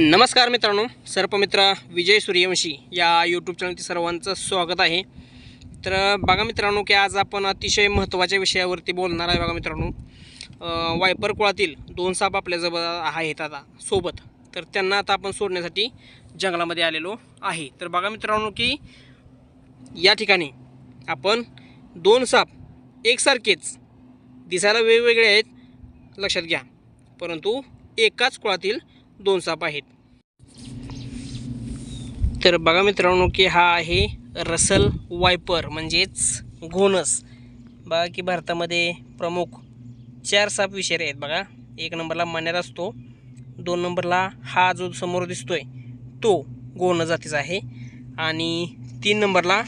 नमस्कार मित्रांनो सर्पमित्र विजय सूर्यवंशी या यूट्यूब चॅनलचे सर्वांचं स्वागत आहे. तर बघा मित्रांनो की आज आपण अतिशय महत्त्वाच्या विषयावरती बोलणार आहे बघा मित्रांनो. वायपर कुळातील दोन साप आपल्याजवळ आहेत आता सोबत. तर त्यांना आता आपण सोडण्यासाठी जंगलामध्ये आलेलो आहे. तर बघा मित्रांनो की या ठिकाणी आपण दोन साप एकसारखेच दिसायला वेगवेगळे आहेत लक्षात घ्या. परंतु एकाच कुळातील दोन साप आहेत. तर बघा मित्रांनो की हा आहे रसल वायपर म्हणजेच घोणस. बघा की भारतामध्ये प्रमुख चार साप विषारी आहेत बघा. एक नंबरला मण्यार असतो दोन नंबरला हा जो समोर दिसतोय तो गोण जातीचा आहे. आणि तीन नंबरला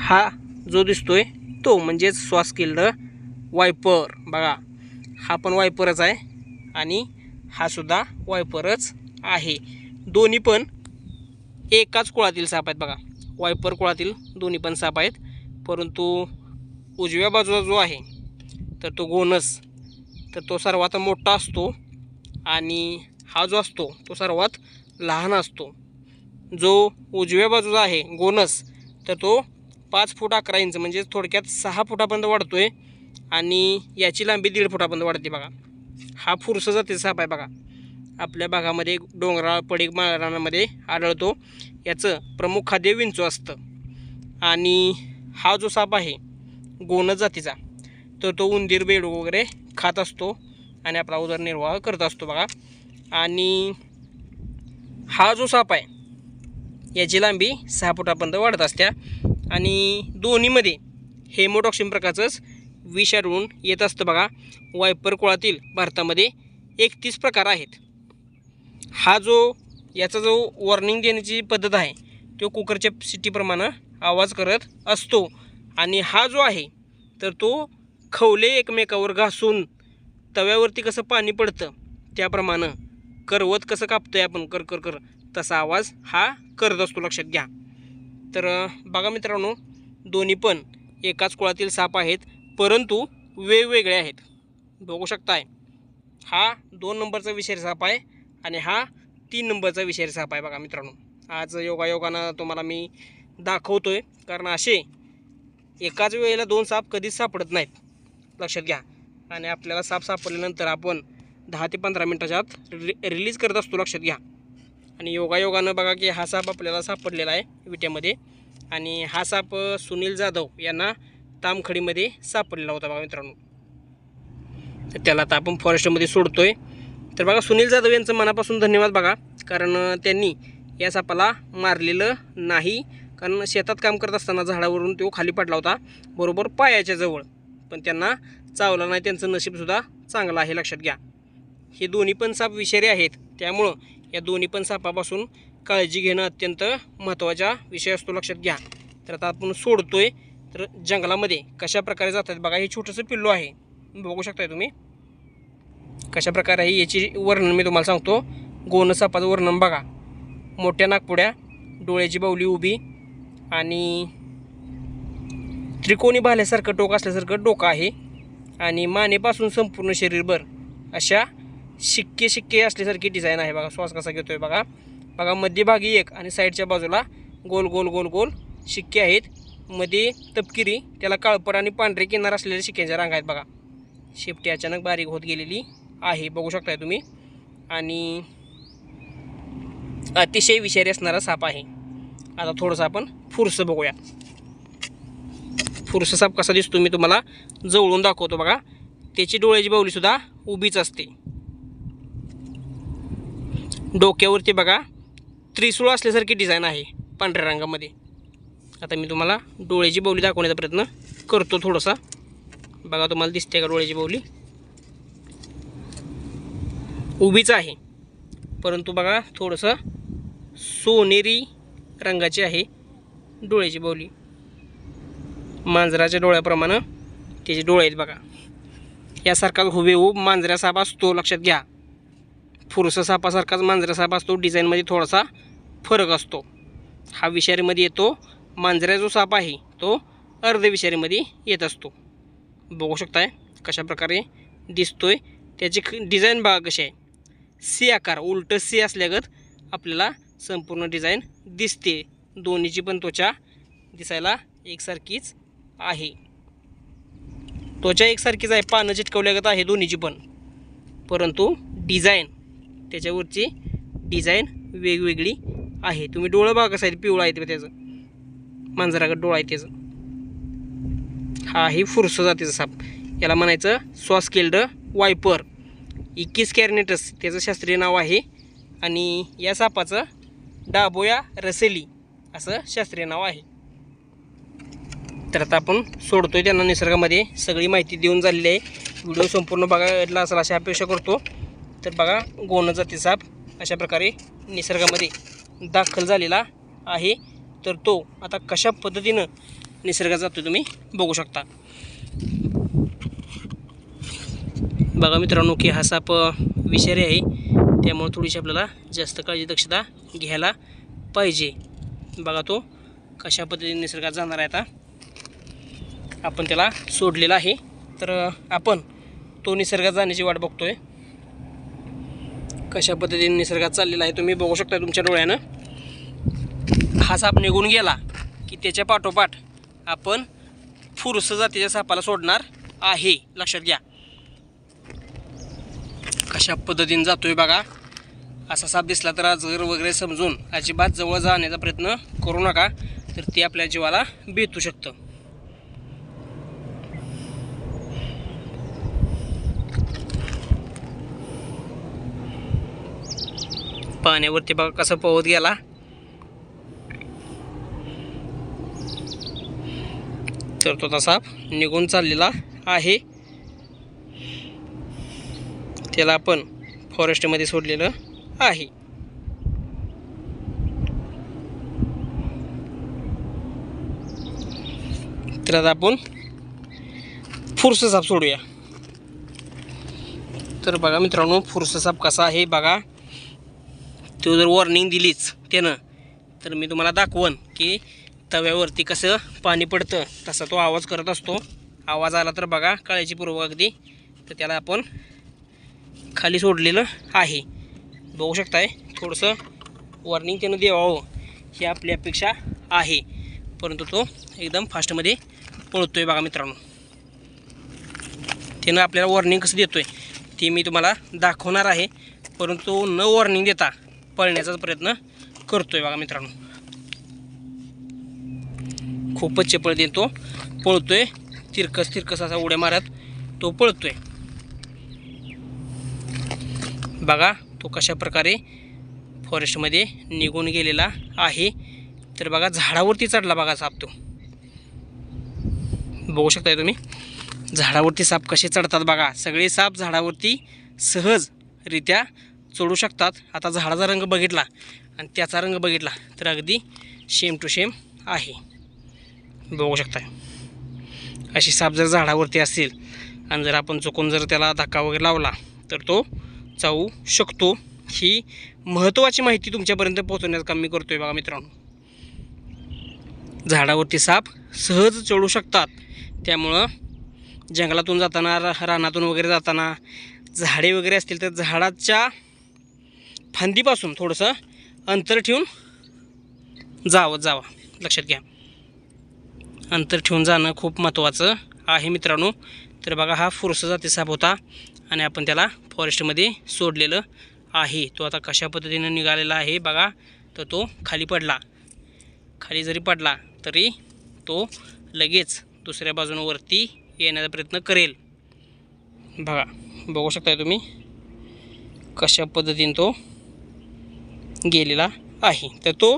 हा जो दिसतोय तो म्हणजेच स्वास किल्ड वायपर बघा. हा पण वायपरच आहे आणि हा सुद्धा वायपरच आहे. दोन्ही पण एकाच कुळातील साप आहेत बघा. वायपर कुळातील दोन्ही पण साप आहेत. परंतु उजव्या बाजूला जो आहे तर तो गोनस तर तो सर्वात मोठा असतो आणि हा जो असतो तो सर्वात लहान असतो. जो उजव्या बाजूचा आहे गोनस तर तो पाच फूट अकरा इंच म्हणजे थोडक्यात सहा फुटापर्यंत वाढतो आहे आणि याची लांबी दीड फुटापर्यंत वाढते बघा. हा फुरसा जातीचा साप आहे बघा. आपल्या भागामध्ये डोंगराळ पडीक माळरानामध्ये आढळतो. याचं प्रमुख खाद्य विंचू असतं. आणि हा जो साप आहे गोनस जातीचा तर तो उंदीर बेडू वगैरे खात असतो आणि आपला उदरनिर्वाह करत असतो बघा. आणि हा जो साप आहे याची लांबी सहा फुटापर्यंत वाढत असत्या. आणि दोन्हीमध्ये हेमोटॉक्सिन प्रकारचंच विष आढळून येत असतं बघा. वायपर कुळातील भारतामध्ये एकतीस प्रकार आहेत. हा जो याचा जो वॉर्निंग देण्याची पद्धत आहे तो कुकरच्या सिटीप्रमाणे आवाज करत असतो. आणि हा जो आहे तर तो खवले एकमेकावर घासून तव्यावरती कसं पाणी पडतं त्याप्रमाणे करवत कसं कापतोय आपण कर कर कर तसा आवाज हा करत असतो. लक्षात घ्या. तर बघा मित्रांनो दोन्ही पण एकाच कुळातील साप आहेत. परंतु वेगवेगळे आहेत. बघू शकताय. हा दोन नंबरचा विषारी साप आहे आणि हा तीन नंबरचा विषारी साप आहे बघा मित्रांनो. आज योगायोगानं तुम्हाला मी दाखवतो आहे कारण असे एकाच वेळेला दोन साप कधीच सापडत नाहीत. लक्षात घ्या. आणि आपल्याला साप सापडल्यानंतर आपण दहा ते पंधरा मिनटाच्या आत रि रिलीज करत असतो लक्षात घ्या. आणि योगायोगानं बघा की हा साप आपल्याला सापडलेला आहे विट्यामध्ये आणि हा साप सुनील जाधव यांना तामखडीमध्ये सापडलेला होता बघा मित्रांनो. तर त्याला आता आपण फॉरेस्टमध्ये आहे तर बघा सुनील जाधव यांचं मनापासून धन्यवाद बघा. कारण त्यांनी या सापाला मारलेलं नाही. कारण शेतात काम करत असताना झाडावरून तो खाली पडला होता. बरोबर पायाच्या जवळ. पण त्यांना चावला नाही. त्यांचं नशीबसुद्धा चांगलं आहे. लक्षात घ्या. हे दोन्ही पण साप विषारी आहेत. त्यामुळं या दोन्ही पण सापापासून काळजी घेणं अत्यंत महत्त्वाचा विषय असतो. लक्षात घ्या. तर आता आपण सोडतोय. तर जंगलामध्ये कशा प्रकारे जातात बघा हे छोटंसं पिल्लू आहे. बघू शकताय तुम्ही? कशा प्रकारे आहे याची वर्णन मी तुम्हाला सांगतो. गोनसापाचं वर्णन बघा. मोठ्या नागपुड्या डोळ्याची बावली उभी आणि त्रिकोणी भाल्यासारखं टोक असल्यासारखं डोकं आहे. आणि मानेपासून संपूर्ण शरीरभर अशा शिक्के शिक्के असल्यासारखी डिझाईन आहे बघा. श्वास कसा घेतोय बघा. बघा मध्यभागी एक आणि साईडच्या बाजूला गोल गोल गोल गोल शिक्के आहेत. मध्ये तपकिरी त्याला काळपट आणि पांढरे किनार असलेल्या शिक्क्यांच्या रांग आहेत बघा. शेपटी अचानक बारीक होत गेलेली आहे बघू शकताय तुम्ही. आणि अतिशय विषारी असणारा साप आहे. आता थोडंसं आपण फुरसं बघूया. फुरसं साप कसा दिसतो मी तुम्हाला जवळून दाखवतो बघा. त्याची डोळ्याची बावलीसुद्धा उभीच असते. डोक्यावरती बघा त्रिसूळ असल्यासारखी डिझाईन आहे पांढऱ्या रंगामध्ये. आता मी तुम्हाला डोळ्याची बावली दाखवण्याचा प्रयत्न करतो थोडासा. बघा तुम्हाला दिसते का डोळ्याची बावली? उभीच आहे. परंतु बघा थोडंसं सोनेरी रंगाची आहे डोळ्याची बावली. मांजराच्या डोळ्याप्रमाणे त्याचे डोळे आहेत बघा. यासारखा हुबेहूब मांजऱ्या साप असतो लक्षात घ्या. फुरसा सापासारखाच मांजरा साप असतो डिझाईनमध्ये थोडासा फरक असतो. हा विषारीमध्ये येतो मांजऱ्या जो साप आहे तो अर्धविषारीमध्ये येत असतो. बघू शकताय कशा प्रकारे दिसतोय. त्याची डिझाईन बघा कशी आहे. सी आकार उलटं सी असल्यागत आपल्याला संपूर्ण डिझाईन दिसते. दोन्हीची पण त्वचा दिसायला एकसारखीच आहे. त्वचा एकसारखीच आहे पानं चिटकवल्यागत आहे दोन्हीची पण. परंतु डिझाईन त्याच्यावरची डिझाईन वेगवेगळी आहे. तुम्ही डोळं बघा कसं आहे पिवळं आहे ते त्याचं. मांजराकडे डोळा आहे त्याचं. हा आहे फुरसो जातीचा साप. याला म्हणायचं सॉस्केल्ड वायपर. इक्कीस कॅरनेटस त्याचं शास्त्रीय नाव आहे. आणि या सापाचं डाबोया रसेली असं शास्त्रीय नाव आहे. तर आता आपण सोडतोय त्यांना निसर्गामध्ये. सगळी माहिती देऊन झालेली आहे. व्हिडिओ संपूर्ण बघायला असेल अशी अपेक्षा करतो. तर बघा गोण जाती साप अशा प्रकारे निसर्गामध्ये दाखल झालेला आहे. तर तो आता कशा पद्धतीनं निसर्गात जातो तुम्ही बघू शकता. बघा मित्रांनो की हा साप विषारी आहे. त्यामुळे थोडीशी आपल्याला जास्त काळजी दक्षता घ्यायला पाहिजे. बघा तो कशा पद्धतीने निसर्गात जाणार आहे आता. आपण त्याला सोडलेला आहे. तर आपण तो निसर्गात जाण्याची वाट बघतोय. कशा पद्धतीने निसर्गात चाललेला आहे तुम्ही बघू शकता तुमच्या डोळ्यानं. हा साप निघून गेला की त्याच्या पाठोपाठ आपण फुरस जातीच्या सापाला सोडणार आहे. लक्षात घ्या. कशा पद्धतीने जातोय बघा. असा साप दिसला तर आजगर वगैरे समजून अजिबात जवळ जाण्याचा प्रयत्न करू नका. तर ते आपल्या जीवाला बेतू शकतं. पाण्यावरती बघा कसं पोहत गेला. तर तो तसा. निघून चाललेला आहे. त्याला आपण फॉरेस्टमध्ये सोडलेलं आहे. तर आता आपण फुरसं साप सोडूया. तर बघा मित्रांनो फुरसं साप कसा आहे बघा. तो जर वॉर्निंग दिलीच त्यानं तर मी तुम्हाला दाखवन की तव्यावरती कसं पाणी पडतं तसा तो आवाज करत असतो. आवाज आला तर बघा काळजी पूर्व अगदी. तर त्याला आपण खाली सोडलेलं आहे. बघू शकताय थोडंसं वॉर्निंग त्यानं द्यावं ही आपली अपेक्षा आहे. परंतु तो एकदम फास्टमध्ये पळतोय बघा मित्रांनो. त्यानं आपल्याला वॉर्निंग कसं देतोय ते मी तुम्हाला दाखवणार आहे. परंतु न वॉर्निंग देता पळण्याचा प्रयत्न करतो आहे बघा मित्रांनो. खूपच चपळ पळतो पळतोय. तिरकस तिरकस असा उड्या मारत तो पळतोय. बघा तो कशा प्रकारे फॉरेस्टमध्ये निघून गेलेला आहे. तर बघा झाडावरती चढला बघा साप तो. बघू शकताय तुम्ही? झाडावरती साप कसे चढतात बघा. सगळे साप झाडावरती सहजरित्या चढू शकतात. आता झाडाचा रंग बघितला आणि त्याचा रंग बघितला तर अगदी शेम टू शेम आहे. बघू शकताय. अशी साप जर झाडावरती असेल आणि जर आपण चुकून जर त्याला धक्का वगैरे लावला तर तो जाऊ शकतो. ही महत्त्वाची माहिती तुमच्यापर्यंत पोहोचवण्याचं काम मी करतो आहे बघा मित्रांनो. झाडावरती साप सहज चढू शकतात. त्यामुळं जंगलातून जाताना रा- रानातून वगैरे जाताना झाडे वगैरे असतील तर झाडाच्या फांदीपासून थोडंसं अंतर ठेवून जावं जावं. लक्षात घ्या. अंतर ठेवून जाणं खूप महत्त्वाचं आहे मित्रांनो. तर बघा हा फुरसा जाती साप होता आणि आपण त्याला फॉरेस्टमध्ये सोडलेलं आहे. तो आता कशा पद्धतीनं निघालेला आहे बघा. तर तो खाली पडला. खाली जरी पडला तरी तो लगेच दुसऱ्या बाजूनं वरती येण्याचा प्रयत्न करेल. बघा बघू शकताय तुम्ही कशा पद्धतीने तो गेलेला आहे. तर तो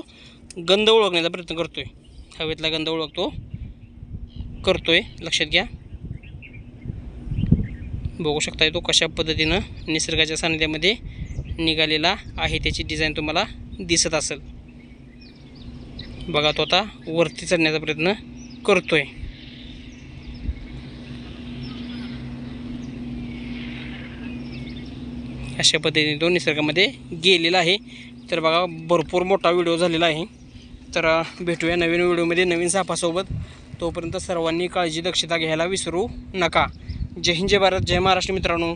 गंध ओळखण्याचा प्रयत्न करतो आहे हवेतला गंध ओळखतो. करतो आहे लक्षात घ्या. बघू शकता तो कशा पद्धतीनं निसर्गाच्या सानिध्यामध्ये निघालेला आहे त्याची डिझाईन तुम्हाला दिसत असेल. बघा तो आता वरती चढण्याचा प्रयत्न करतो आहे अशा पद्धतीने तो निसर्गामध्ये गेलेला आहे. तर बघा भरपूर मोठा व्हिडिओ झालेला आहे. तर भेटूया नवीन व्हिडिओमध्ये नवीन सापासोबत. तोपर्यंत सर्वांनी काळजी दक्षता घ्यायला विसरू नका. जय हिंद जय भारत जय महाराष्ट्र मित्रांनो.